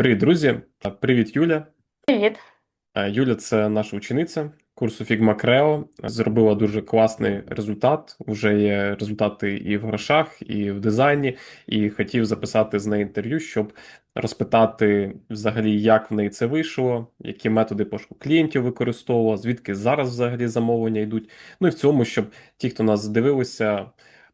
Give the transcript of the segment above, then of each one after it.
Привіт, друзі! Привіт, Юля. Привіт. Юля це наша учениця курсу Figma Creo. Зробила дуже класний результат. Вже є результати і в грошах, і в дизайні. І хотів записати з нею інтерв'ю, щоб розпитати взагалі, як в неї це вийшло, які методи пошуку клієнтів використовувала, звідки зараз взагалі замовлення йдуть. Ну і в цьому, щоб ті, хто нас дивилися,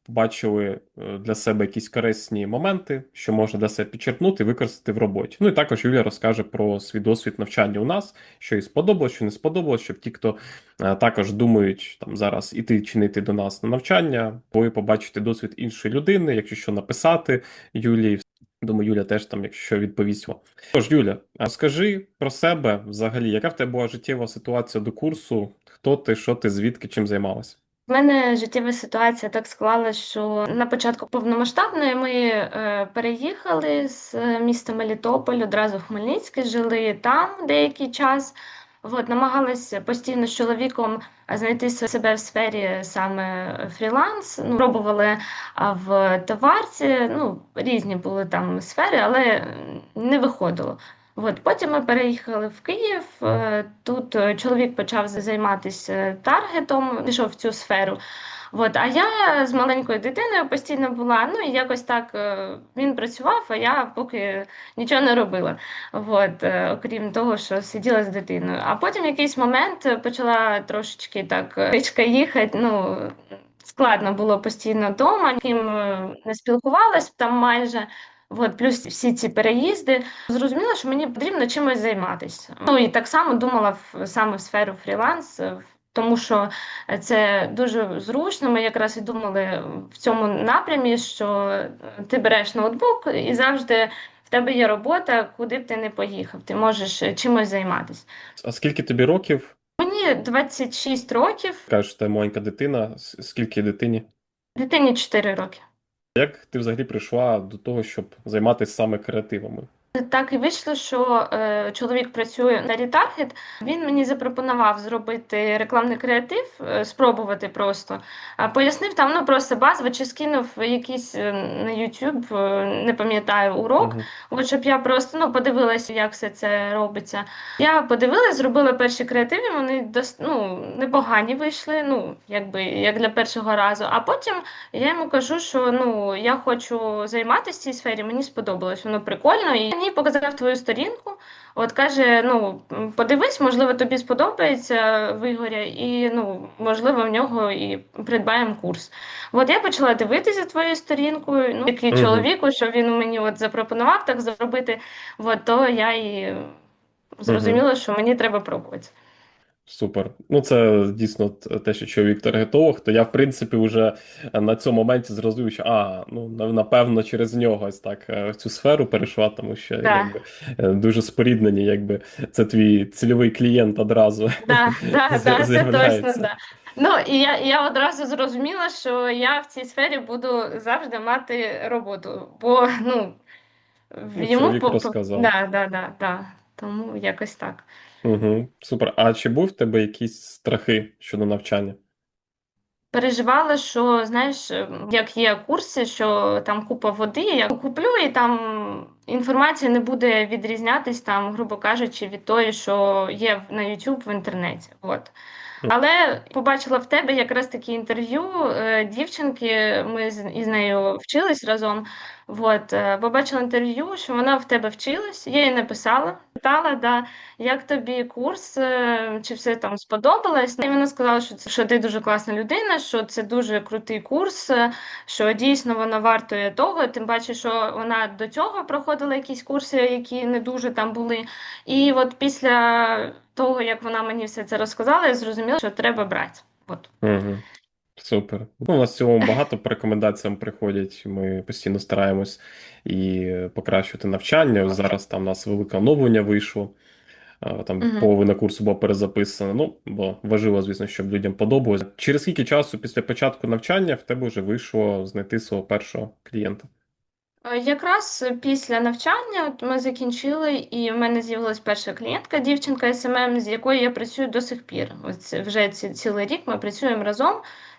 побачили е, для себе якісь корисні моменти, що можна для себе підчерпнути використати в роботі. Ну і також Юля розкаже про свій досвід навчання у нас, що їй сподобалось, що не сподобалось, щоб ті, хто е, також думають там зараз іти чи не йти до нас на навчання, ви побачите досвід іншої людини, якщо що написати Юлії. Думаю, Юля теж там, якщо відповість. Тож, Юля, скажи про себе взагалі, яка в тебе була життєва ситуація до курсу? Хто ти, що ти, звідки, чим займалася? В мене життєва ситуація так склалася, що на початку повномасштабної ми е, переїхали з е, міста Мелітополь одразу в Хмельницький, жили там деякий час. От, намагалася постійно з чоловіком знайти себе в сфері саме фріланс. Ну, пробували в товарці, ну, різні були там сфери, але не виходило. От, потім ми переїхали в Київ. е, Тут е, чоловік почав займатися таргетом, пішов в цю сферу. От, а я з маленькою дитиною постійно була. Ну і якось так е, він працював, а я поки нічого не робила. От, окрім того, що сиділа з дитиною. А потім якийсь момент почала трошечки так річка їхати. Ну, складно було постійно вдома, ким не спілкувалась там майже. От, плюс всі ці переїзди. Зрозуміла, що мені потрібно чимось займатися. Ну і так само думала в саме в сферу фріланс, тому що це дуже зручно. Ми якраз і думали в цьому напрямі, що ти береш ноутбук і завжди в тебе є робота, куди б ти не поїхав. Ти можеш чимось займатися. А скільки тобі років? Мені 26 років, Кажеш, ти маленька дитина. Скільки дитині? дитині 4 роки. Як ти взагалі прийшла до того, щоб займатися саме креативами? Так і вийшло, що е, чоловік працює на Retarget. Він мені запропонував зробити рекламний креатив, е, спробувати просто. А пояснив там, ну просто базово, чи скинув якийсь е, на YouTube, е, не пам'ятаю, урок. Мгм. От щоб я просто ну, подивилася, як все це робиться. Я подивилась, зробила перші креативи, вони дос, ну, непогані вийшли, ну, якби як для першого разу. А потім я йому кажу, що ну, я хочу займатися в цій сфері, мені сподобалось, воно прикольно. І мені показав твою сторінку. От каже: ну, подивись, можливо, тобі сподобається Вигоря, і ну, можливо, в нього і придбаємо курс. От я почала дивитися твою сторінку, ну, який Мгм. чоловіку, що він мені от запропонував так зробити, от, то я і зрозуміла, що мені треба пробувати. Супер. Ну, це дійсно те, що чоловік таргетолог, то я, в принципі, вже на цьому моменті зрозумів, що а, ну, напевно, через нього ось так е, в цю сферу перейшла, тому що Да. якби е, дуже споріднені, якби це твій цільовий клієнт одразу Да, да, да, це точно, да. Ну, і я, я одразу зрозуміла, що я в цій сфері буду завжди мати роботу, бо ну, Ну, йому по, по- розказав. да, да, да, да. Тому якось так. Угу. Супер. А чи був в тебе якісь страхи щодо навчання? Переживала, що знаєш, ем, як є курси, що там купа води, я куплю, і там інформація не буде відрізнятись, там, грубо кажучи, від тої, що є на YouTube в інтернеті. От. Але побачила в тебе якраз такі інтерв'ю е, дівчинки, ми із нею вчились разом. От, е, побачила інтерв'ю, що вона в тебе вчилась, я їй написала, питала, да, як тобі курс, е, чи все там сподобалось. І вона сказала, що це що ти дуже класна людина, що це дуже крутий курс, е, що дійсно вона вартує того. Тим паче, що вона до цього проходила якісь курси, які не дуже там були. І от після того, як вона мені все це розказала, я зрозуміла, що треба брати. От. Угу. Супер. Ну, у нас в цілому багато по рекомендаціям приходять. Ми постійно стараємось і покращувати навчання. Ось зараз там у нас велике оновлення вийшло. Там Мгм. половина курсу була перезаписана. Ну, бо важливо, звісно, щоб людям подобалось. Через скільки часу після початку навчання в тебе вже вийшло знайти свого першого клієнта? Е, Якраз після навчання от ми закінчили, і в мене з'явилась перша клієнтка, дівчинка СММ, з якою я працюю до сих пір. Ось вже ці, цілий рік ми працюємо разом.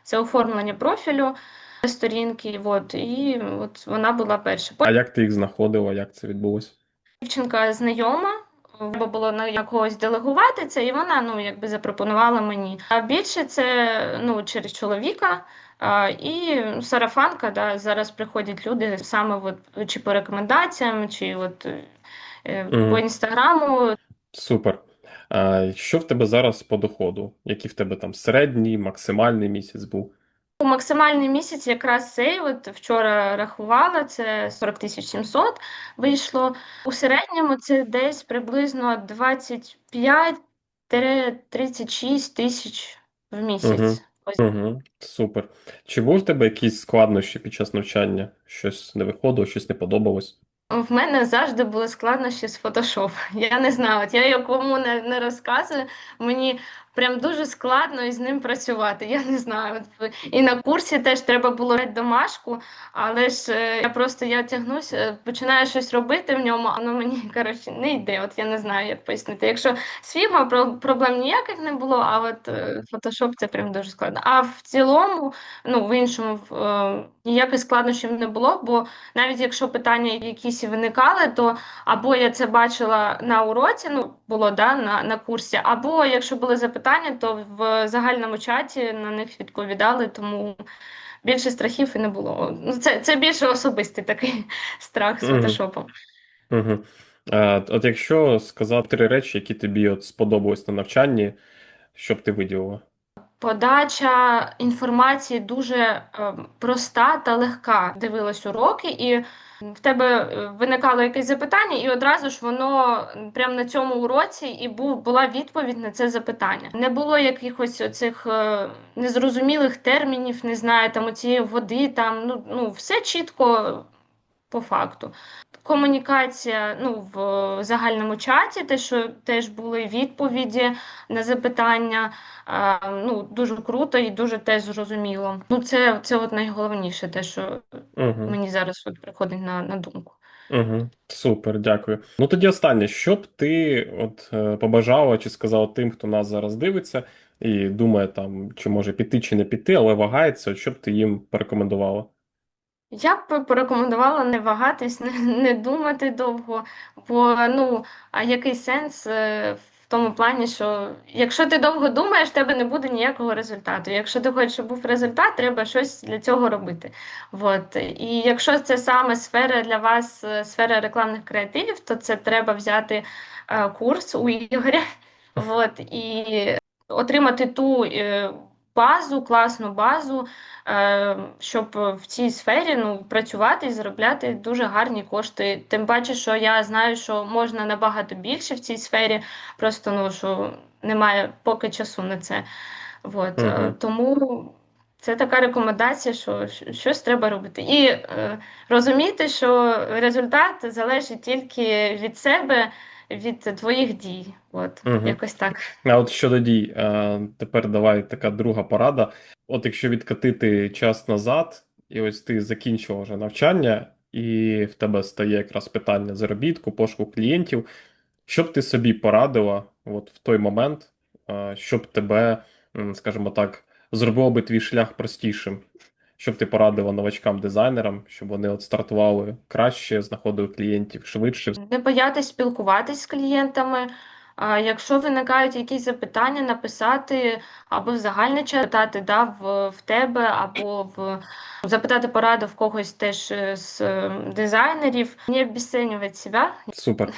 Це оформлення профілю сторінки. От, і от вона була перша. А як ти їх знаходила? Як це відбулося? Дівчинка знайома, треба було на якогось делегувати це, і вона ну якби запропонувала мені. А більше це ну через чоловіка. А, і сарафанка, да, зараз приходять люди саме от, чи по рекомендаціям, чи от е, Мгм. по інстаграму. Супер. А що в тебе зараз по доходу? Який в тебе там середній, максимальний місяць був? У максимальний місяць якраз цей, от вчора рахувала, це 40 тисяч 700 вийшло. У середньому це десь приблизно 25-36 тисяч в місяць. Ось Угу, супер. Чи був в тебе якісь складнощі під час навчання? Щось не виходило, щось не подобалось? В мене завжди були складнощі з фотошоп. Я не знаю, от я якому не, не розказую, мені прям дуже складно із ним працювати. Я не знаю. І на курсі теж треба було домашку, але ж е, я просто я тягнуся, починаю щось робити в ньому, а воно мені коротше не йде. От я не знаю, як пояснити. Якщо Figma про- проблем ніяких не було, а от е, Photoshop це прям дуже складно. А в цілому, ну в іншому, е, ніяких складнощів не було, бо навіть якщо питання якісь виникали, то або я це бачила на уроці, ну було да, на, на курсі, або якщо були запитання, то в загальному чаті на них відповідали, тому більше страхів і не було. Ну, це, це більше особистий такий страх з фотошопом. Угу. А, от якщо сказати три речі, які тобі от сподобались на навчанні, що б ти виділила? Подача інформації дуже е, проста та легка. Дивилась уроки, і в тебе е, виникало якесь запитання, і одразу ж воно прямо на цьому уроці і був була відповідь на це запитання. Не було якихось оцих е, незрозумілих термінів, не знаю, там оцієї води, там ну, ну все чітко по факту. Комунікація ну, в загальному чаті, те, що теж були відповіді на запитання. Ну, дуже круто і дуже теж зрозуміло. Ну, це, це от найголовніше, те, що Угу. мені зараз от приходить на, на думку. Угу. Супер, дякую. Ну тоді останнє, що б ти от е, побажала чи сказала тим, хто нас зараз дивиться і думає там, чи може піти, чи не піти, але вагається, що б ти їм порекомендувала? Я б порекомендувала не вагатись, не, не думати довго, бо ну, а який сенс е, в тому плані, що якщо ти довго думаєш, в тебе не буде ніякого результату. Якщо ти хочеш, щоб був результат, треба щось для цього робити. От. І якщо це саме сфера для вас, е, сфера рекламних креативів, то це треба взяти е, курс у Ігоря. От, і отримати ту е, базу, класну базу, е, щоб в цій сфері ну, працювати і заробляти дуже гарні кошти. Тим паче, що я знаю, що можна набагато більше в цій сфері, просто ну, що немає поки часу на це. От, Мгм. Тому це така рекомендація, що щось треба робити. І е, розуміти, що результат залежить тільки від себе, від твоїх дій. От, Мгм. якось так. А от щодо дій, е, тепер давай така друга порада. От якщо відкатити час назад, і ось ти закінчив вже навчання, і в тебе стає якраз питання заробітку, пошуку клієнтів, що б ти собі порадила от в той момент, е, щоб тебе, скажімо так, зробило би твій шлях простішим? Що б ти порадила новачкам-дизайнерам, щоб вони от стартували краще, знаходили клієнтів швидше? Не боятись спілкуватись з клієнтами. А якщо виникають якісь запитання, написати або в загальний чат питати да, в, в тебе, або в запитати пораду в когось теж е, з е, дизайнерів. Не обесценювати себе. Супер.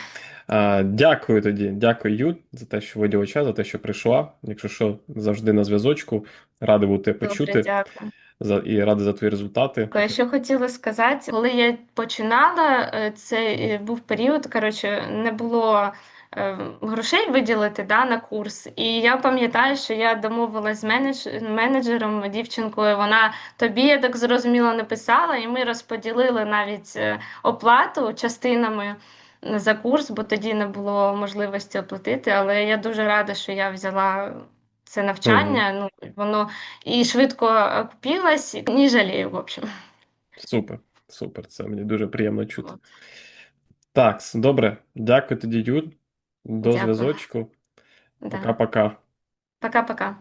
А, дякую тоді. Дякую, Ю, за те, що виділила час, за те, що прийшла. Якщо що, завжди на зв'язочку. Радий був тебе Добре, почути дякую. За, і радий за твої результати. Е, Що хотіла сказати, коли я починала, е, це е, був період, коротше, не було е, грошей виділити да, на курс. І я пам'ятаю, що я домовилась з менедж, менеджером, дівчинкою, вона тобі, я так зрозуміло, написала, і ми розподілили навіть оплату частинами за курс, бо тоді не було можливості оплатити. Але я дуже рада, що я взяла. Це навчання, ну воно і швидко окупилось, і не жалію, в общем. Супер, супер. Це мені дуже приємно чути. От. Так, добре. Дякую тоді, Ю. До Дякую. зв'язочку. Да. Пока-пока. Пока-пока.